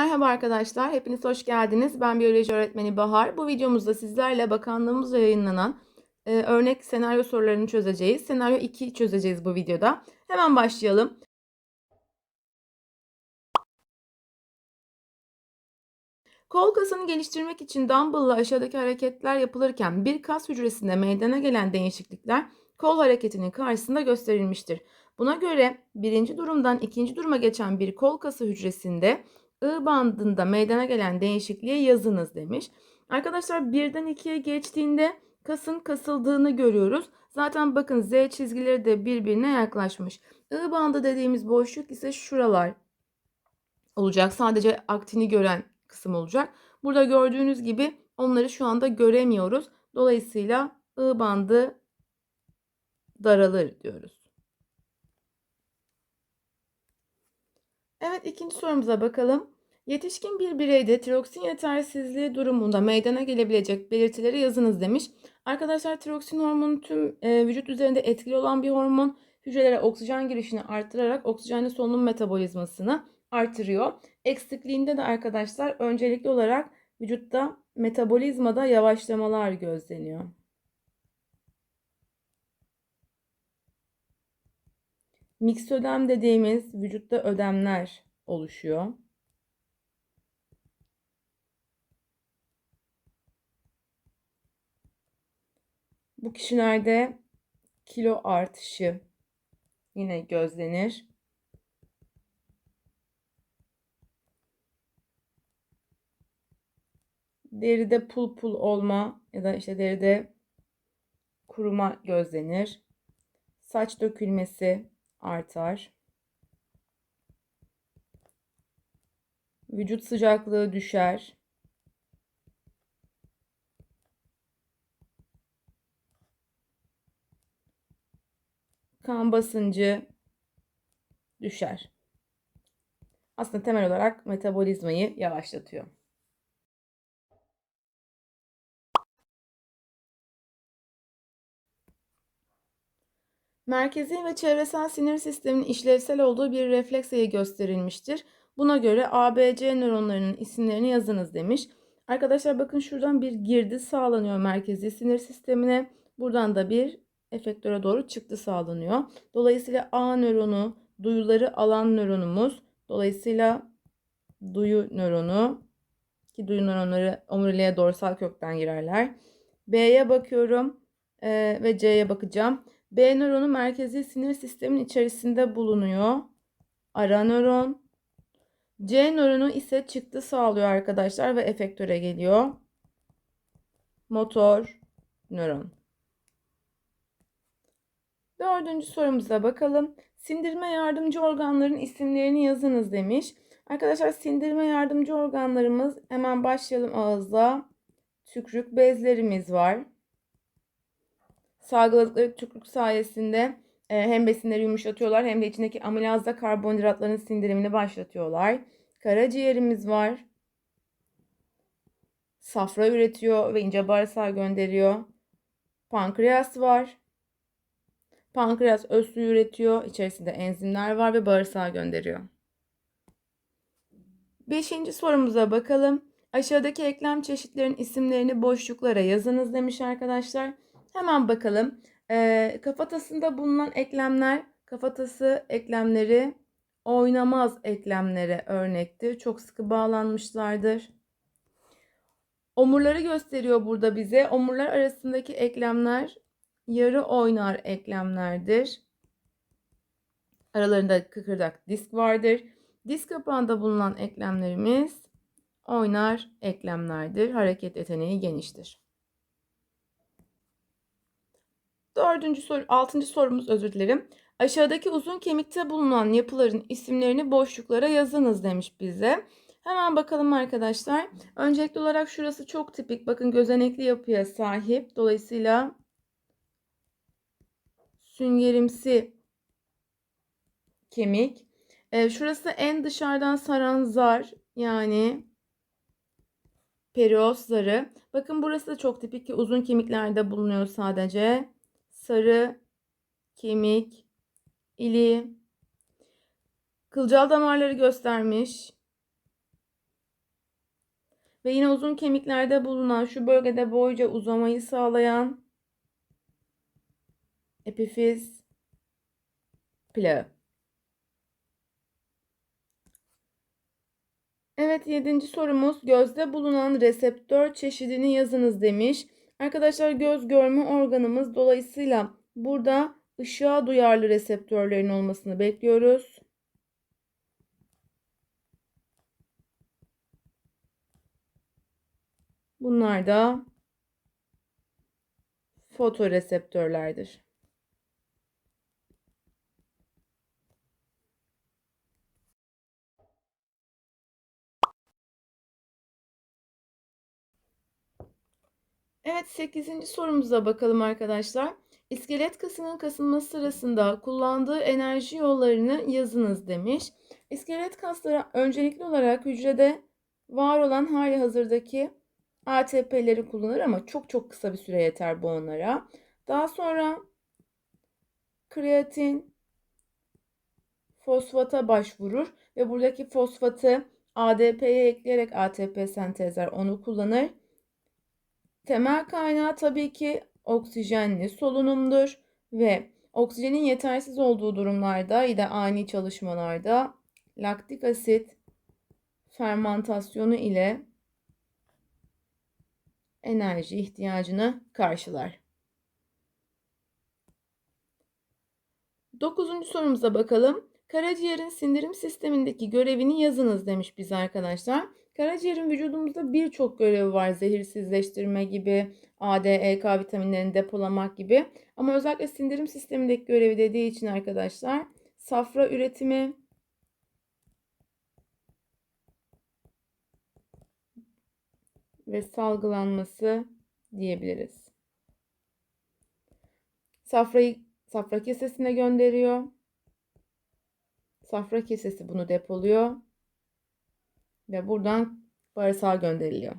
Merhaba arkadaşlar, hepiniz hoş geldiniz. Ben biyoloji öğretmeni Bahar. Bu videomuzda sizlerle bakanlığımızla yayınlanan e, örnek senaryo sorularını çözeceğiz. Senaryo 2'yi çözeceğiz bu videoda. Hemen başlayalım. Kol kasını geliştirmek için dumbbell'la aşağıdaki hareketler yapılırken bir kas hücresinde meydana gelen değişiklikler kol hareketinin karşısında gösterilmiştir. Buna göre birinci durumdan ikinci duruma geçen bir kol kası hücresinde I bandında meydana gelen değişikliğe yazınız demiş. Arkadaşlar birden ikiye geçtiğinde kasın kasıldığını görüyoruz. Zaten bakın Z çizgileri de birbirine yaklaşmış. I bandı dediğimiz boşluk ise şuralar olacak. Sadece aktini gören kısım olacak. Burada gördüğünüz gibi onları şu anda göremiyoruz. Dolayısıyla I bandı daralır diyoruz. Evet ikinci sorumuza bakalım. Yetişkin bir bireyde tiroksin yetersizliği durumunda meydana gelebilecek belirtileri yazınız demiş. Arkadaşlar tiroksin hormonu tüm e, vücut üzerinde etkili olan bir hormon. Hücrelere oksijen girişini arttırarak oksijenli solunum metabolizmasını artırıyor. Eksikliğinde de arkadaşlar öncelikli olarak vücutta metabolizmada yavaşlamalar gözleniyor. Miksödem dediğimiz vücutta ödemler oluşuyor. Bu kişilerde kilo artışı yine gözlenir. Deride pul pul olma ya da işte deride kuruma gözlenir. Saç dökülmesi artar. Vücut sıcaklığı düşer. Kan basıncı düşer. Aslında temel olarak metabolizmayı yavaşlatıyor. Merkezi ve çevresel sinir sistemin işlevsel olduğu bir refleks ayı gösterilmiştir. Buna göre ABC nöronlarının isimlerini yazınız demiş. Arkadaşlar bakın şuradan bir girdi sağlanıyor merkezi sinir sistemine. Buradan da bir efektöre doğru çıktı sağlanıyor. Dolayısıyla A nöronu duyuları alan nöronumuz. Dolayısıyla duyu nöronu ki duyu nöronları omuriliğe dorsal kökten girerler. B'ye bakıyorum e, ve C'ye bakacağım. B nöronu merkezi sinir sistemin içerisinde bulunuyor. Ara nöron. C nöronu ise çıktı sağlıyor arkadaşlar ve efektöre geliyor. Motor nöron. Dördüncü sorumuza bakalım. Sindirme yardımcı organların isimlerini yazınız demiş. Arkadaşlar sindirme yardımcı organlarımız hemen başlayalım ağızda. Tükrük bezlerimiz var. Salgıladıkları tükrük sayesinde e, hem besinleri yumuşatıyorlar hem de içindeki amilazda karbonhidratların sindirimini başlatıyorlar. Karaciğerimiz var. Safra üretiyor ve ince bağırsağa gönderiyor. Pankreas var. Pankreas öz suyu üretiyor. İçerisinde enzimler var ve bağırsağa gönderiyor. Beşinci sorumuza bakalım. Aşağıdaki eklem çeşitlerinin isimlerini boşluklara yazınız demiş arkadaşlar. Hemen bakalım. Ee, kafatasında bulunan eklemler, kafatası eklemleri oynamaz eklemlere örnektir. Çok sıkı bağlanmışlardır. Omurları gösteriyor burada bize. Omurlar arasındaki eklemler yarı oynar eklemlerdir. Aralarında kıkırdak disk vardır. Disk kapağında bulunan eklemlerimiz oynar eklemlerdir. Hareket yeteneği geniştir. Dördüncü soru, altıncı sorumuz özür dilerim. Aşağıdaki uzun kemikte bulunan yapıların isimlerini boşluklara yazınız demiş bize. Hemen bakalım arkadaşlar. Öncelikli olarak şurası çok tipik. Bakın gözenekli yapıya sahip. Dolayısıyla süngerimsi kemik. Ee, şurası en dışarıdan saran zar. Yani perioz zarı. Bakın burası da çok tipik ki uzun kemiklerde bulunuyor sadece. Sarı kemik ili kılcal damarları göstermiş. Ve yine uzun kemiklerde bulunan şu bölgede boyca uzamayı sağlayan epifiz plağı. Evet yedinci sorumuz gözde bulunan reseptör çeşidini yazınız demiş. Arkadaşlar göz görme organımız dolayısıyla burada ışığa duyarlı reseptörlerin olmasını bekliyoruz. Bunlar da fotoreseptörlerdir. Evet 8. sorumuza bakalım arkadaşlar. İskelet kasının kasılması sırasında kullandığı enerji yollarını yazınız demiş. İskelet kasları öncelikli olarak hücrede var olan hali hazırdaki ATP'leri kullanır ama çok çok kısa bir süre yeter bu onlara. Daha sonra kreatin fosfata başvurur ve buradaki fosfatı ADP'ye ekleyerek ATP sentezler onu kullanır. Temel kaynağı tabii ki oksijenli solunumdur ve oksijenin yetersiz olduğu durumlarda da ani çalışmalarda laktik asit fermentasyonu ile enerji ihtiyacını karşılar. Dokuzuncu sorumuza bakalım. Karaciğerin sindirim sistemindeki görevini yazınız demiş bize arkadaşlar. Karaciğerin vücudumuzda birçok görevi var. Zehirsizleştirme gibi, A, D, E, K vitaminlerini depolamak gibi. Ama özellikle sindirim sistemindeki görevi dediği için arkadaşlar safra üretimi, ve salgılanması diyebiliriz. Safrayı safra kesesine gönderiyor. Safra kesesi bunu depoluyor ve buradan bağırsağa gönderiliyor.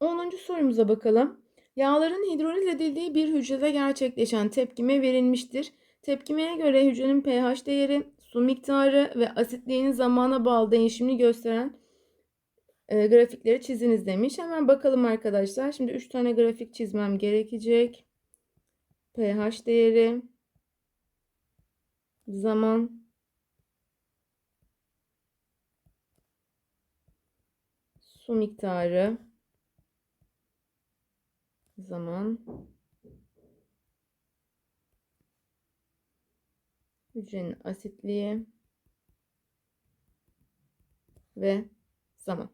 Onuncu sorumuza bakalım. Yağların hidroliz edildiği bir hücrede gerçekleşen tepkime verilmiştir. Tepkimeye göre hücrenin pH değeri, su miktarı ve asitliğinin zamana bağlı değişimini gösteren e, grafikleri çiziniz demiş. Hemen bakalım arkadaşlar. Şimdi 3 tane grafik çizmem gerekecek. pH değeri, zaman, su miktarı, zaman, hücrenin asitliği ve zaman.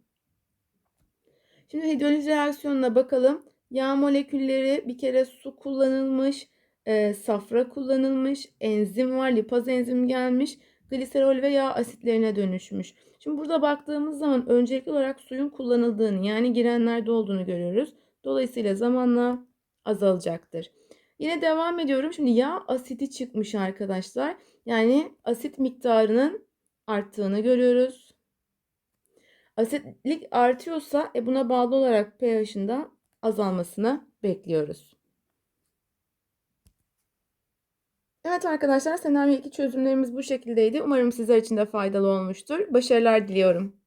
Şimdi hidroliz reaksiyonuna bakalım. Yağ molekülleri bir kere su kullanılmış, e, safra kullanılmış, enzim var, lipaz enzim gelmiş, gliserol ve yağ asitlerine dönüşmüş. Şimdi burada baktığımız zaman öncelikli olarak suyun kullanıldığını yani girenlerde olduğunu görüyoruz. Dolayısıyla zamanla azalacaktır. Yine devam ediyorum. Şimdi yağ asidi çıkmış arkadaşlar. Yani asit miktarının arttığını görüyoruz. Asitlik artıyorsa e buna bağlı olarak pH'in de azalmasını bekliyoruz. Evet arkadaşlar senaryo 2 çözümlerimiz bu şekildeydi. Umarım sizler için de faydalı olmuştur. Başarılar diliyorum.